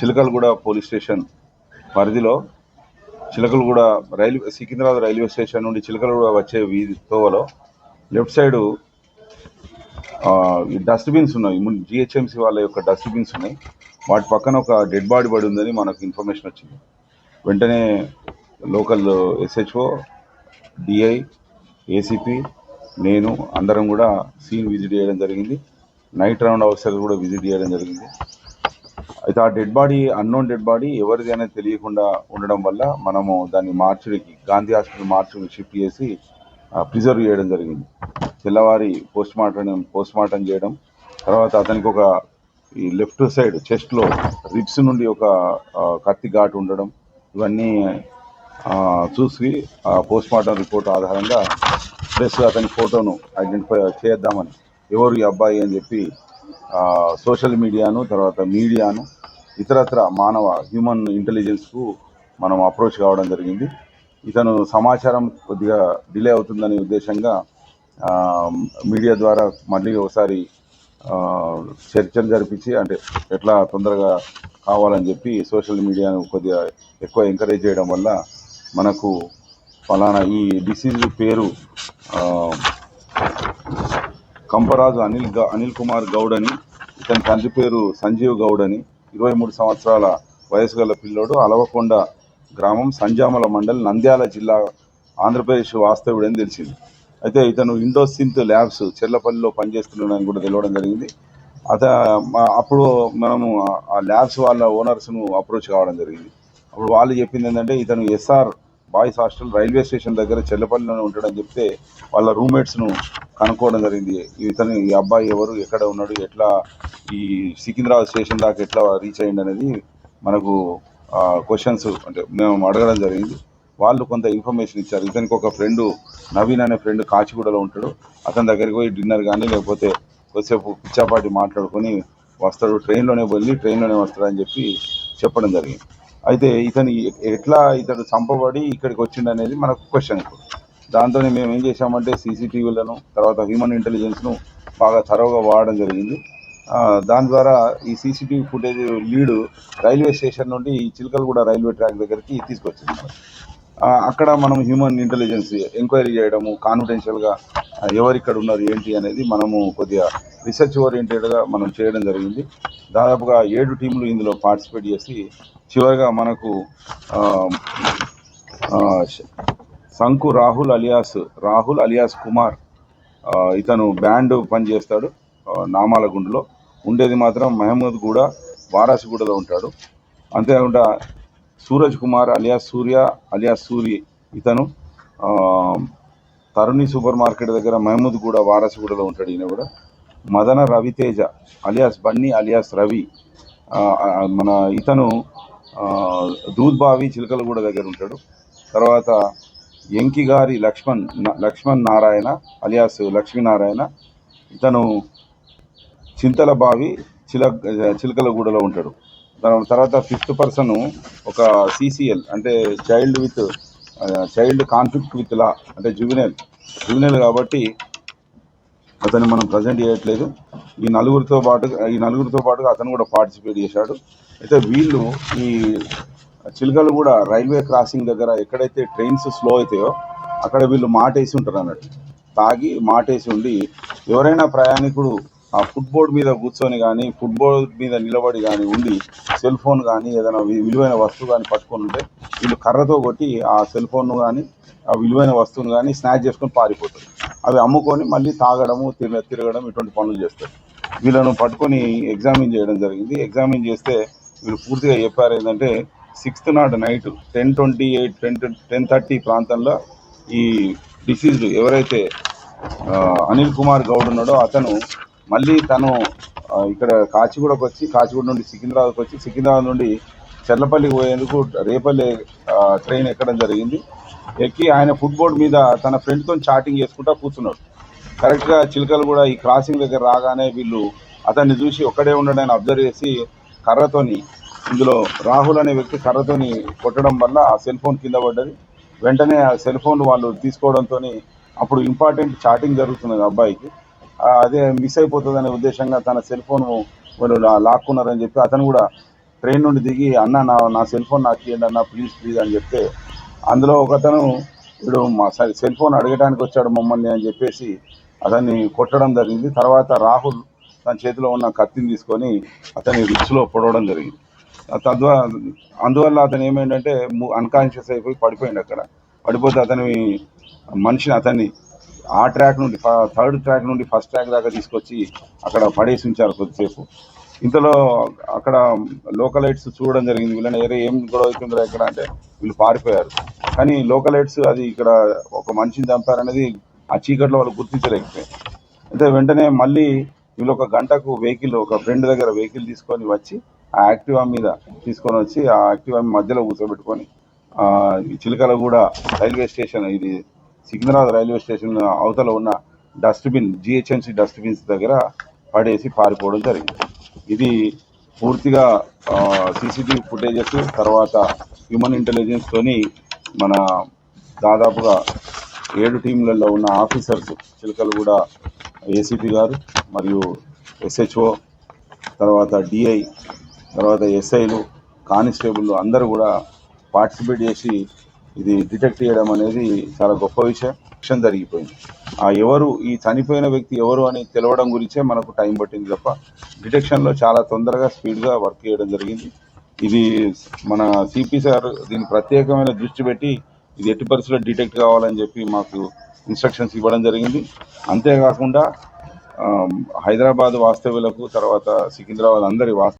Chilkalguda police station పరిధిలో Chilakalguda railway Secunderabad railway station నుండి చిలకలగూడ వచ్చే వీధి తోవలో లెఫ్ట్ సైడు డస్ట్బిన్స్ ఉన్నాయి. జిహెచ్ఎంసీ వాళ్ళ యొక్క డస్ట్బిన్స్ ఉన్నాయి. వాటి పక్కన ఒక డెడ్ బాడీ పడి ఉందని మనకు ఇన్ఫర్మేషన్ వచ్చింది. వెంటనే లోకల్ ఎస్హెచ్ఓ డిఐ ఏసీపీ నేను అందరం కూడా సీన్ విజిట్ చేయడం జరిగింది. నైట్ రౌండ్ అవసరాలు కూడా విజిట్ చేయడం జరిగింది. అయితే ఆ dead body unknown dead body ఎవరిది అనేది తెలియకుండా ఉండడం వల్ల మనము దాన్ని మార్చుడికి గాంధీ హాస్పిటల్ మార్చుడికి షిఫ్ట్ చేసి ప్రిజర్వ్ చేయడం జరిగింది. తెల్లవారి పోస్ట్ మార్టం పోస్ట్ మార్టం చేయడం తర్వాత అతనికి ఒక ఈ లెఫ్ట్ సైడ్ చెస్ట్లో రిప్స్ నుండి ఒక కత్తి ఘాటు ఉండడం ఇవన్నీ ఆ, చూసి పోస్ట్ మార్టం రిపోర్ట్ ఆధారంగా ప్లస్ అతని ఫోటోను ఐడెంటిఫై చేద్దామని ఎవరు ఈ అబ్బాయి అని చెప్పి సోషల్ మీడియాను తర్వాత మీడియాను ఇతరత్ర మానవ హ్యూమన్ ఇంటెలిజెన్స్కు మనం అప్రోచ్ కావడం జరిగింది. ఇతను సమాచారం కొద్దిగా డిలే అవుతుందనే ఉద్దేశంగా మీడియా ద్వారా మళ్ళీ ఒకసారి చర్చలు జరిపించి అంటే ఎట్లా తొందరగా కావాలని చెప్పి సోషల్ మీడియాను కొద్దిగా ఎక్కువ ఎంకరేజ్ చేయడం వల్ల మనకు ఫలానా ఈ డిసీజ్ పేరు కంపరాజు అనిల్ గ- అనిల్ కుమార్ గౌడ్ అని ఇతని తండ్రి పేరు సంజీవ్ గౌడ్ అని ఇరవై మూడు సంవత్సరాల వయసు గల పిల్లోడు అలవకొండ గ్రామం సంజామల మండల్ నంద్యాల జిల్లా ఆంధ్రప్రదేశ్ వాస్తవుడని తెలిసింది. అయితే ఇతను ఇండోసింత్ ల్యాబ్స్ చెర్లపల్లిలో పనిచేస్తున్నాడని కూడా తెలియడం జరిగింది. అత అప్పుడు మనము ఆ- ఆ ల్యాబ్స్ వాళ్ళ ఓనర్స్ను అప్రోచ్ కావడం జరిగింది. అప్పుడు వాళ్ళు చెప్పింది ఏంటంటే ఇతను SR boys hostel railway station దగ్గర చెల్లపల్లిలోనే ఉంటాడని చెప్తే వాళ్ళ రూమ్మేట్స్ను కనుక్కోవడం జరిగింది. ఇతను ఈ అబ్బాయి ఎవరు ఎక్కడ ఉన్నాడు ఎట్లా ఈ సికింద్రాబాద్ స్టేషన్ దాకా ఎట్లా రీచ్ అయ్యింది అనేది మనకు క్వశ్చన్స్ అంటే మేము అడగడం జరిగింది. వాళ్ళు కొంత ఇన్ఫర్మేషన్ ఇచ్చారు. ఇతనికి ఒక ఫ్రెండ్ నవీన్ అనే ఫ్రెండ్ కాచిగూడలో ఉంటాడు. అతని దగ్గరికి పోయి డిన్నర్ కానీ లేకపోతే కొద్దిసేపు పిచ్చాపాటి మాట్లాడుకొని వస్తాడు. ట్రైన్లోనే వెళ్ళి ట్రైన్లోనే వస్తాడని చెప్పి చెప్పడం జరిగింది. అయితే ఇతను ఎట్లా ఇతడు చంపబడి ఇక్కడికి వచ్చిండు అనేది మనకు క్వశ్చన్ ఇప్పుడు దాంతో మేము ఏం చేశామంటే సీసీటీవీలను తర్వాత హ్యూమన్ ఇంటెలిజెన్స్ను బాగా తరవుగా వాడడం జరిగింది. దాని ద్వారా ఈ CCTV footage lead railway station నుండి ఈ చిలకలగూడ రైల్వే ట్రాక్ దగ్గరికి తీసుకొచ్చింది. అక్కడ మనం హ్యూమన్ ఇంటెలిజెన్స్ ఎంక్వైరీ చేయడము కాన్ఫిడెన్షియల్గా ఎవరిక్కడ ఉన్నారు ఏంటి అనేది మనము కొద్దిగా రీసెర్చ్ ఓరియంటెడ్గా మనం చేయడం జరిగింది. దాదాపుగా ఏడు టీంలు ఇందులో పార్టిసిపేట్ చేసి చివరిగా మనకు శంకు రాహుల్ అలియాస్ రాహుల్ అలియాస్ కుమార్ ఇతను బ్యాండ్ పనిచేస్తాడు ఆ, నామాలగుండలో ఉండేది మాత్రం మహమ్మద్ కూడా వారాసిగూడలో ఉంటాడు. అంతేకాకుండా సూరజ్ కుమార్ అలియాస్ సూర్య అలియాస్ సూరి ఇతను. తరుణి సూపర్ మార్కెట్ దగ్గర మహమూద్ కూడా వారసుగూడలో ఉంటాడు ఈయన కూడా మదన రవితేజ అలియాస్ బన్నీ అలియాస్ రవి. మన ఇతను దూద్బావి చిలకలగూడ దగ్గర ఉంటాడు. తర్వాత ఎంకి గారి లక్ష్మణ్ న- లక్ష్మణ్ నారాయణ అలియాస్ లక్ష్మీనారాయణ ఇతను చింతల బావి చిల చిలకలగూడలో ఉంటాడు. తర్వాత ఫిఫ్త్ పర్సన్ ఒక సిసిఎల్ అంటే child with child conflict with law అంటే జువినల్ జువినల్ కాబట్టి అతన్ని మనం ప్రజెంట్ చేయట్లేదు. ఈ నలుగురితో పాటు ఈ నలుగురితో పాటుగా అతను కూడా పార్టిసిపేట్ చేశాడు. అయితే వీళ్ళు ఈ చిలుకలు కూడా రైల్వే క్రాసింగ్ దగ్గర ఎక్కడైతే ట్రైన్స్ స్లో అవుతాయో అక్కడ వీళ్ళు మాటేసి ఉంటారు అన్నట్టు తాగి మాటేసి ఉండి ఎవరైనా ప్రయాణికుడు ఆ ఫుట్బోర్డ్ మీద కూర్చొని కానీ ఫుట్బోర్డ్ మీద నిలబడి కానీ ఉండి సెల్ ఫోన్ కానీ ఏదైనా విలువైన వస్తువు కానీ పట్టుకొని ఉంటే వీళ్ళు కర్రతో కొట్టి ఆ సెల్ ఫోన్ కానీ ఆ విలువైన వస్తువును కానీ స్నాచ్ చేసుకొని పారిపోతారు. అవి అమ్ముకొని మళ్ళీ తాగడము తిరగడం ఇటువంటి పనులు చేస్తారు. వీళ్ళను పట్టుకొని ఎగ్జామిన్ చేయడం జరిగింది. ఎగ్జామిన్ చేస్తే వీళ్ళు పూర్తిగా చెప్పారు ఏంటంటే sixth not night ten twenty eight ten ten thirty ప్రాంతంలో ఈ డిసీజ్డ్ ఎవరైతే అనిల్ కుమార్ గౌడ్ ఉన్నాడో అతను మళ్ళీ తను ఇక్కడ కాచిగూడకు వచ్చి కాచిగూడ నుండి సికింద్రాబాద్కి వచ్చి సికింద్రాబాద్ నుండి చెర్లపల్లికి పోయేందుకు రేపల్లి ట్రైన్ ఎక్కడం జరిగింది. ఎక్కి ఆయన ఫుట్బోర్డ్ మీద తన ఫ్రెండ్తో చాటింగ్ చేసుకుంటా కూర్చున్నాడు. కరెక్ట్గా చిలకలు కూడా ఈ క్రాసింగ్ దగ్గర రాగానే వీళ్ళు అతన్ని చూసి ఒక్కడే ఉండడాన్ని అబ్జర్వ్ చేసి కర్రతోని ఇందులో రాహుల్ అనే వ్యక్తి కర్రతోని కొట్టడం వల్ల ఆ సెల్ ఫోన్ కింద పడ్డది. వెంటనే ఆ సెల్ ఫోన్ వాళ్ళు తీసుకోవడంతో అప్పుడు ఇంపార్టెంట్ చాటింగ్ జరుగుతున్నది అబ్బాయికి. అదే మిస్ అయిపోతుంది అనే ఉద్దేశంగా తన సెల్ ఫోన్ వాళ్ళు లాక్కున్నారని చెప్పి అతను కూడా ట్రైన్ నుండి దిగి అన్న నా నా సెల్ ఫోన్ నాకు ఇవ్వండి అన్న ప్లీజ్ ప్లీజ్ అని చెప్తే అందులో ఒకతను ఇప్పుడు మా స- సెల్ ఫోన్ అడగడానికి వచ్చాడు మమ్మల్ని అని చెప్పేసి అతన్ని కొట్టడం జరిగింది. తర్వాత రాహుల్ తన చేతిలో ఉన్న కత్తిని తీసుకొని అతని రిచ్లో పొడవడం జరిగింది. తద్వా అందువల్ల అతను ఏమైందంటే అన్కాన్షియస్ అయిపోయి పడిపోయింది అక్కడ. పడిపోతే అతని మనిషిని అతన్ని ఆ ట్రాక్ నుండి థర్డ్ ట్రాక్ నుండి ఫస్ట్ ట్రాక్ దాకా తీసుకొచ్చి అక్కడ పడేసి ఉంచారు కొద్దిసేపు. ఇంతలో అక్కడ లోకలైట్స్ చూడడం జరిగింది. వీళ్ళని ఏరే ఏం గొడవ అవుతుందో ఇక్కడ అంటే వీళ్ళు పారిపోయారు. కానీ లోకలైట్స్ అది ఇక్కడ ఒక మనిషిని చంపారనేది ఆ చీకట్లో వాళ్ళు గుర్తించలేకపోయారు. అంటే వెంటనే మళ్ళీ వీళ్ళు ఒక గంటకు వెహికల్ ఒక ఫ్రెండ్ దగ్గర వెహికల్ తీసుకొని వచ్చి ఆ యాక్టివా మీద తీసుకొని వచ్చి ఆ యాక్టివా మధ్యలో కూర్చోబెట్టుకొని చిలకలగూడ రైల్వే స్టేషన్ ఇది సికింద్రాబాద్ రైల్వే స్టేషన్ అవతల ఉన్న డస్ట్బిన్ జిహెచ్ఎంసీ డస్ట్బిన్స్ దగ్గర పడేసి పారిపోవడం జరిగింది. ఇది పూర్తిగా సీసీటీవీ ఫుటేజెస్ తర్వాత హ్యూమన్ ఇంటెలిజెన్స్తోని మన దాదాపుగా ఏడు టీంలలో ఉన్న ఆఫీసర్స్ చిలకలు కూడా ఏసీపీ గారు మరియు ఎస్హెచ్ఓ తర్వాత డిఐ తర్వాత ఎస్ఐలు కానిస్టేబుల్ అందరూ కూడా పార్టిసిపేట్ చేసి ఇది డిటెక్ట్ చేయడం అనేది చాలా గొప్ప విషయం. విషయం జరిగిపోయింది. ఆ ఎవరు ఈ చనిపోయిన వ్యక్తి ఎవరు అని తెలవడం గురించే మనకు టైం పట్టింది తప్ప డిటెక్షన్లో చాలా తొందరగా స్పీడ్గా వర్క్ చేయడం జరిగింది. ఇది మన సిపి సార్ దీని ప్రత్యేకమైన దృష్టి పెట్టి ఇది ఎట్టి పరిస్థితుల్లో డిటెక్ట్ కావాలని చెప్పి మాకు ఇన్స్ట్రక్షన్స్ ఇవ్వడం జరిగింది. అంతేకాకుండా హైదరాబాద్ వాస్తవ్యులకు తర్వాత సికింద్రాబాద్ అందరి వాస్తవ